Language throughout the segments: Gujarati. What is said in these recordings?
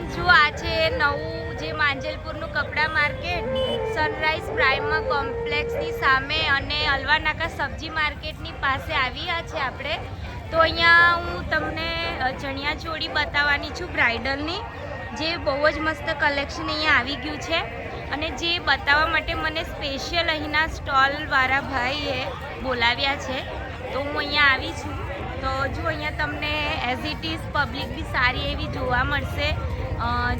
ફ્રેન્ડ્સ જો આ છે નવું જે માંજલપુરનું કપડાં માર્કેટ સનરાઈઝ પ્રાઇમા કોમ્પ્લેક્સની સામે અને અલવાનાકા સબ્જી માર્કેટની પાસે આવ્યા છે આપણે. તો અહીંયા હું તમને ચણિયા ચણિયાચોળી બતાવવાની છું બ્રાઇડલની. જે બહુ જ મસ્ત કલેક્શન અહીંયા આવી ગયું છે. અને જે બતાવવા માટે મને સ્પેશિયલ અહીંના સ્ટોલવાળા ભાઈએ બોલાવ્યા છે. તો હું અહીંયા આવી છું. તો જો અહીંયા તમને એઝ ઇટ ઇઝ પબ્લિક બી સારી એવી જોવા મળશે.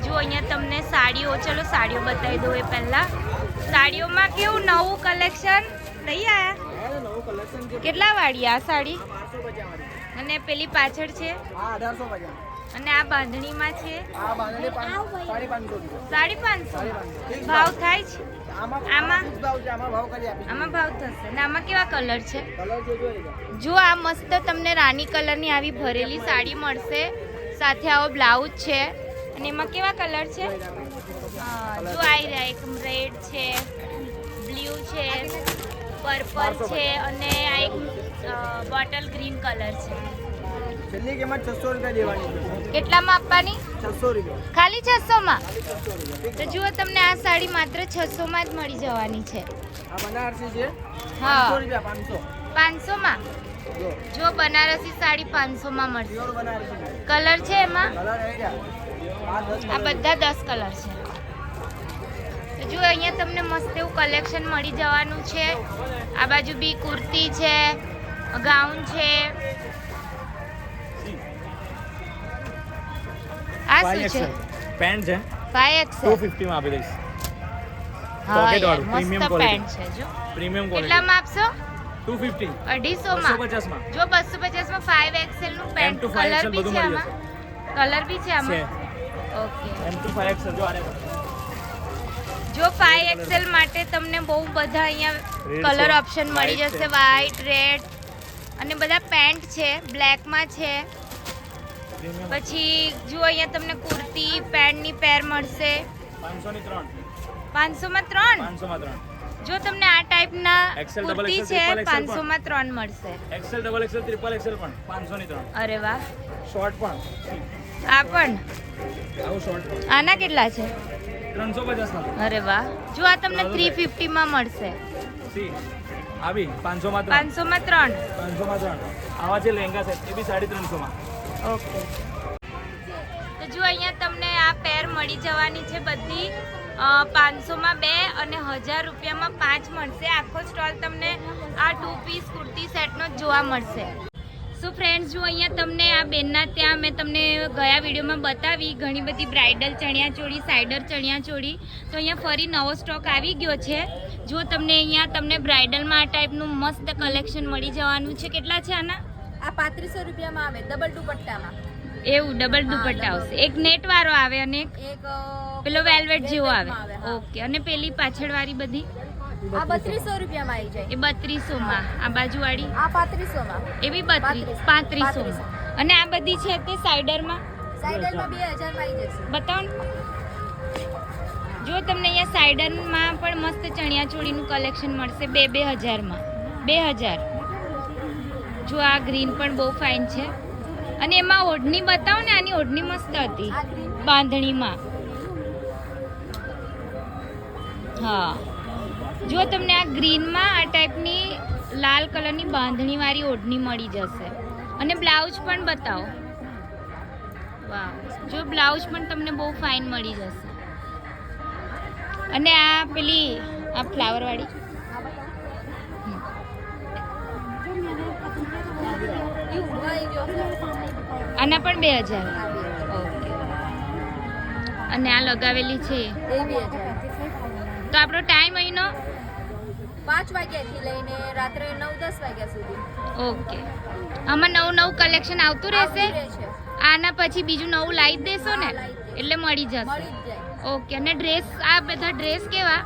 જો અહીંયા તમને સાડીઓ, ચલો સાડીઓ બતાવી દઉં એ પહેલાં. સાડીઓમાં કેવું નવું કલેક્શન? લઈ આવ્યા કેટલા વાળી આ સાડી? અને પેલી પાછળ છે? અને આ બાંધણીમાં છે? સાડી પાંચસો. ભાવ થાય છે? આમાં? આમાં ભાવ થશે. ને આમાં કેવા કલર છે? જો આ મસ્ત તમને રાની કલરની આવી ભરેલી સાડી મળશે. સાથે આવો બ્લાઉઝ છે. અને એમાં કેવા કલર છે? જો આવી રહ્યા એક રેડ છે બ્લુ છે પર્પલ છે અને આ એક બોટલ ગ્રીન કલર છે. કેટલામાં આપવાની? ખાલી છસો માં તો જુઓ તમને આ સાડી માત્ર છસો માં જ મળી જવાની છે. આ બનારસી છે? હા. પાંચસો માં જો. બનારસી સાડી પાંચસો માં મળશે કલર છે એમાં? આ બધા દસ કલર છે. તો જો અહીંયા તમને મસ્ત એવું કલેક્શન મળી જવાનું છે. આ બાજુ બી કુર્તી છે ગાઉન છે. આ શું છે? પેન્ટ છે. ફાઈવ ટુ એક્સેલ ફિફ્ટીમાં આપી દઈશ. હા વાળું, પ્રીમિયમ પેન્ટ છે જો. પ્રીમિયમ ક્વોલિટી કેટલામાં આપશો? ટુ ફિફ્ટી અઢીસો બસો માં જો બસો પચાસમાં ફાઈવ એક્સેલનું પેન્ટ કલર બી છે આમાં. કલર બી છે આમાં. જો ફાઈવ એક્સેલ માટે તમને બહુ બધા અહીંયા કલર ઓપ્શન મળી જશે. વાઈટ વ્હાઈટ રેડ અને બધા પેન્ટ છે. બ્લેકમાં છે. પછી જો અહીંયા તમને કુર્તી પેન્ટની પેર મળશે. પાંચસોમાં ત્રણ? જો તમને આ ટાઈપના કુર્તી છે પાંચસોમાં ત્રણ મળશે. XL double XL triple XL પણ. પાંચસોની ત્રણ. અરે વાહ. શોર્ટ પણ. આ પણ? આના કેટલા છે? અરે વાહ. જો આ તમને થ્રી ફિફ્ટીમાં મળશે. આવી પાંચસોમાં પાંચસોમાં ત્રણ. પાંચસોમાં ત્રણ. આવા જે લહેંગા છે એ બી સાડી ત્રણસોમાં. ઓકે. તો જો અહીંયા તમને આ પેર મળી જવાની છે બધી. પાંચસોમાં બે અને હજાર રૂપિયામાં પાંચ મળશે. આખો સ્ટોલ તમને આ ટુ પીસ કુર્તી સેટનો જ જોવા મળશે. સો ફ્રેન્ડ્સ જો અહીંયા તમને આ બેનના ત્યાં મેં તમને ગયા વિડીયોમાં બતાવી ઘણી બધી બ્રાઇડલ ચણિયાચોળી સાઇડર ચણિયાચોળી તો અહીંયા ફરી નવો સ્ટોક આવી ગયો છે. જો તમને અહીંયા તમને બ્રાઇડલમાં આ ટાઈપનું મસ્ત કલેક્શન મળી જવાનું છે. કેટલા છે આના? આ પાંત્રીસો રૂપિયામાં આવે ડબલ દુપટ્ટામાં. એવું ડબલ દુપટ્ટા આવશે. એક નેટ વાળો આવે અને એક પેલો વેલ્વેટ જેવો આવે. ઓકે અને પેલી પાછળ વાળી બધી? આ બત્રીસો રૂપિયામાં આવી જાય. એ બત્રીસો માં આ બાજુ વાળી આ પાંત્રીસોમાં. એ બી બત્રીસ પાંત્રીસો અને આ બધી છે તે સાઈડરમાં? સાઈડરમાં બે હજારમાં આવી જશે. બતાવો ને. જો તમને અહીંયા સાઈડરમાં પણ મસ્ત ચણિયાચોળીનું કલેક્શન મળશે બે બે હજારમાં. બે હજાર. જો આ ગ્રીન પણ બહુ ફાઇન છે. અને એમાં ઓઢણી બતાવો ને આની ઓઢણી મસ્ત હતી. બાંધણીમાં. હા. જો તમને આ ગ્રીનમાં આ ટાઈપની લાલ કલરની બાંધણીવાળી ઓઢણી મળી જશે. અને બ્લાઉઝ પણ બતાવો. વાહ જો બ્લાઉઝ પણ તમને બહુ ફાઇન મળી જશે. અને આ પેલી આ ફ્લાવરવાળી. આના પણ બે હજાર. અને આ લગાવેલી છે. તો આપણો ટાઈમ અહીંનો પાંચ વાગ્યાથી લઈને રાત્રે નવ દસ વાગ્યા સુધી. ઓકે. આમાં નવું નવું કલેક્શન આવતું રહેશે? આના પછી બીજું નવું લાવી દેશો ને. એટલે મળી જશે. ઓકે અને ડ્રેસ આ બધા ડ્રેસ કેવા?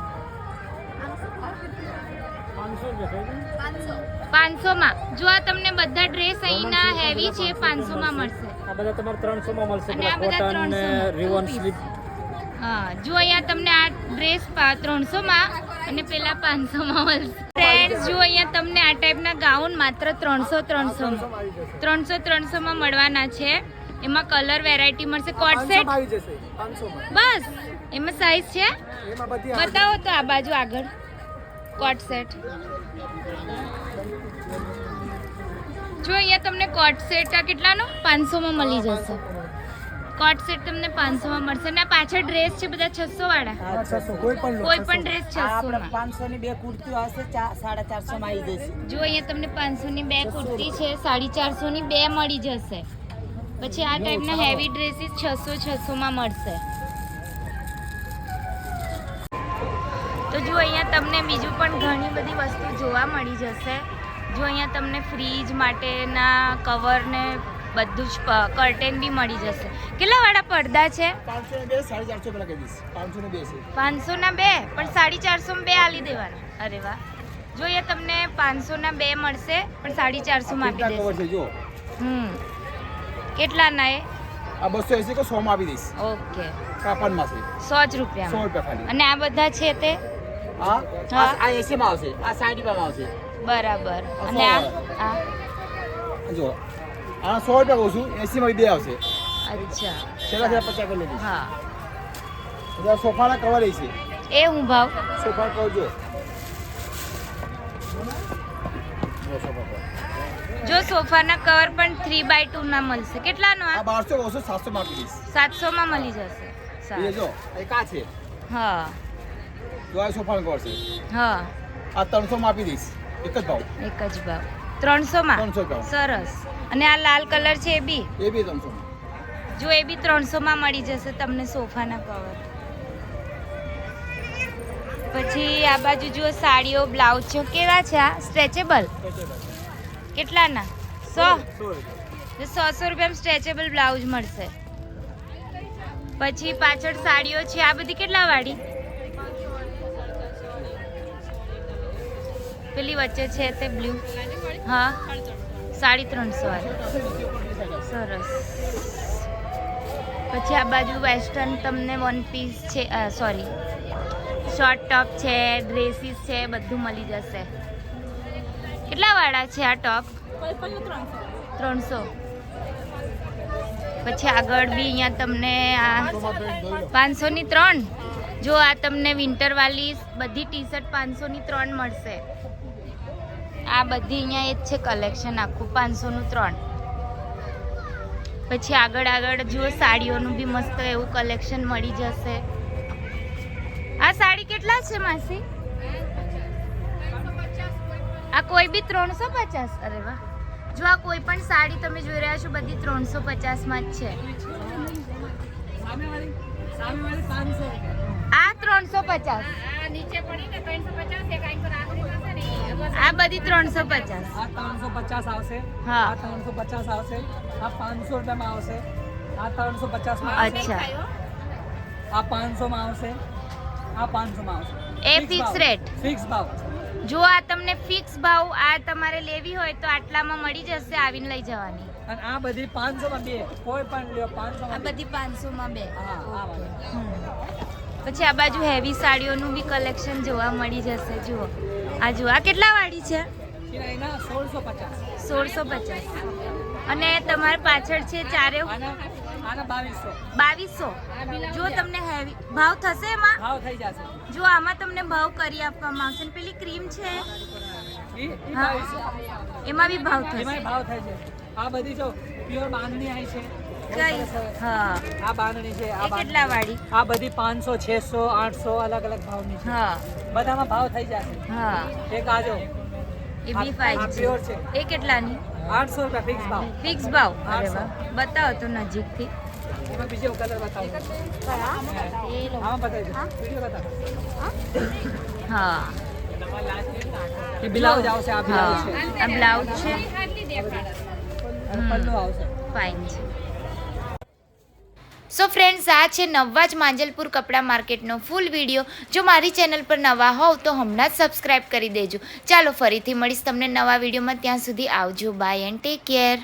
પાંચસો માં પાંચસોમાં. જો આ તમને બધા ડ્રેસ અહીંના હેવી છે પાંચસોમાં મળશે. આ બધા તમારે ત્રણસોમાં મળશે. અને આ બધા ત્રણસો ને 300 રિવન સ્લીપ હા જો અહીંયા તમને આ ડ્રેસ ત્રણસોમાં અને પેલા પાંચસોમાં મળશે. ફ્રેન્ડ્સ જો અહીંયા તમને આ ટાઈપના ગાઉન માત્ર ત્રણસો ત્રણસોમાં ત્રણસો ત્રણસોમાં મળવાના છે. એમાં કલર વેરાયટી મળશે. કોટ સેટ બસ એમાં સાઈઝ છે. બતાવો તો આ બાજુ આગળ. કોટ સેટ જો અહીંયા તમને કોટ સેટ આ કેટલાનો? પાંચસોમાં મળી જશે. કોટ સેટ તમને પાંચસોમાં મળશે. ને પાછળ ડ્રેસ છે બધા છસો વાળા હા, છસો કોઈ પણ કોઈ પણ ડ્રેસ 600 આપણે 500 ની બે કુર્તીઓ સાડા ચારસો માં આવી જશે. જો અહીંયા તમને પાંચસો ની બે કુર્તી છે સાડી ચારસો ની બે મળી જશે. પછી આ ટાઈપના હેવી ડ્રેસીસ છસો છસો માં મળશે. તો જો અહીંયા તમને બીજું પણ ઘણી બધી વસ્તુ જોવા મળી જશે. જો અહીંયા તમને ફ્રીજ માટેના કવર ને બધું જ કર્ટેન બી મળી જશે. કેટલા વાળા પડદા છે? પાંચસો ને બે ના પણ સાડી ચારસો બે આલી દેવાના. અરે વાહ. જોઈએ તમને પાંચસો ના બે મળશે પણ સાડી ચારસો માં આપી દેશે. હમ. કેટલાના એ? આ બસો એસી કો સો માં આપી દઈશ. ઓકે. છે. સો જ સો રૂપિયા ખાલી. અને આ બધા છે તે? હા? હા. આ એસી માં આવશે. આ સાડી માં આવશે. બરાબર. અને આ? આ? જો. આ સો રૂપિયા કહું છું એસી માં બે આવશે. અચ્છા. છેલ્લા છેલ્લા પચાસ કરી લેજો હા. બધા સોફાના કવર એ છે. એ હું ભાવ. સોફા કવર જો. જો સોફાના કવર પણ થ્રી બાય ટુ ના મળશે. કેટલાનો આ? આ બારસો છું સાતસો માં આપી સાતસો માં મળી જશે. જો એક આ છે. હા. જો આ સોફાનો કવર છે. હા. આ ત્રણસો માં આપી દઈશ. એક જ ભાવ. એક જ ભાવ. ત્રણસો માં સરસ. અને આ લાલ કલર છે એ બી? એ બી ત્રણસો જો એ બી ત્રણસો માં મળી જશે તમને સોફાના કવર પછી આ બાજુ જુઓ સાડીઓ બ્લાઉઝ છે. કેવા છે આ? સ્ટ્રેચેબલ કેટલાના? સો? સો સો રૂપિયામાં સ્ટ્રેચેબલ બ્લાઉઝ મળશે. પછી પાછળ સાડીઓ છે. આ બધી કેટલા વાળી? પેલી વચ્ચે છે તે બ્લુ. હા. સાડી ત્રણસો સરસ. પછી આ બાજુ વેસ્ટર્ન તમને વન પીસ છે સોરી શોર્ટ ટોપ છે ડ્રેસીસ છે, બધું મળી જશે. કેટલા વાળા છે આ ટોપ ત્રણસો. પછી આગળ બી અહીંયા તમને આ પાંચસો ની ત્રણ. જો આ તમને વિન્ટર વાળી બધી ટી શર્ટ પાંચસો ની ત્રણ મળશે. આ બધી અહીંયા એ જ છે કલેક્શન આખું પાંચસોનું ત્રણ. પછી આગળ આગળ જુઓ સાડીઓનું બી મસ્ત એવું કલેક્શન મળી જશે. આ સાડી કેટલા છે માસી? આ કોઈ બી ત્રણસો પચાસ. અરે વાહ. જો આ કોઈ પણ સાડી તમે જોઈ રહ્યા છો બધી ત્રણસો પચાસમાં જ છે. આ ત્રણસો પચાસ. આ બધી ત્રણસો પચાસ. આ ત્રણસો પચાસ આવશે. હા. આ ત્રણસો પચાસ આવશે. આ પાંચસો રૂપિયામાં આવશે. આ ત્રણસો પચાસમાં માં અચ્છા આ પાંચસોમાં આવશે. આ પાંચસોમાં આવશે. એ ફિક્સ રેટ ફિક્સ ભાવ. જો આ તમને ફિક્સ ભાવ આ તમારે લેવી હોય તો આટલામાં મળી જશે આવીને લઈ જવાની. અને આ બધી પાંચસોમાં બે. કોઈ પણ લ્યો આ બધી પાંચસો પાંચસોમાં બે. હા. પછી આ બાજુ હેવી સાડીઓનું બી કલેક્શન જોવા મળી જશે જુઓ. આ જુઓ આ કેટલા વાળી છે? સોળસો પચાસ. અને તમારે પાછળ છે ચારે બાવીસો. જો તમને હેવી ભાવ થશે એમાં? જો આમાં તમને ભાવ કરી આપવામાં આવશે. પેલી ક્રીમ છે? એમાં બી ભાવ થશે. આ બધી જો પ્યોર બાંધણી આવી છે. હા. આ બાંધણી છે આ એ કેટલા વાળી? આ બધી પાંચસો છસો આઠસો અલગ અલગ ભાવની છે. હા. બધામાં ભાવ થઈ જશે. હા. એક આજો એ બી ફાઈવ pure છે. એ કેટલાની? આઠસો રૂપિયા ફિક્સ ભાવ. ફિક્સ ભાવ? અરે. વાહ. બતાવો તો નજીકથી. એમાં બીજો કલર બતાવો. આમાં બતાવી દો. વિડિયો બતાવો. હા? એ બ્લાઉઝ આવશે આ હા. બ્લાઉઝ છે. આ બ્લાઉઝ છે. અને આવશે ફાઇન છે. સો ફ્રેન્ડ્સ આ છે નવા જ માંજલપુર કપડાં માર્કેટનો ફૂલ વીડિયો જો મારી ચેનલ પર નવા હોવ તો હમણાં જ સબસ્ક્રાઈબ કરી દેજો. ચાલો ફરીથી મળીશ તમને નવા વિડીયોમાં ત્યાં સુધી આવજો. By and take care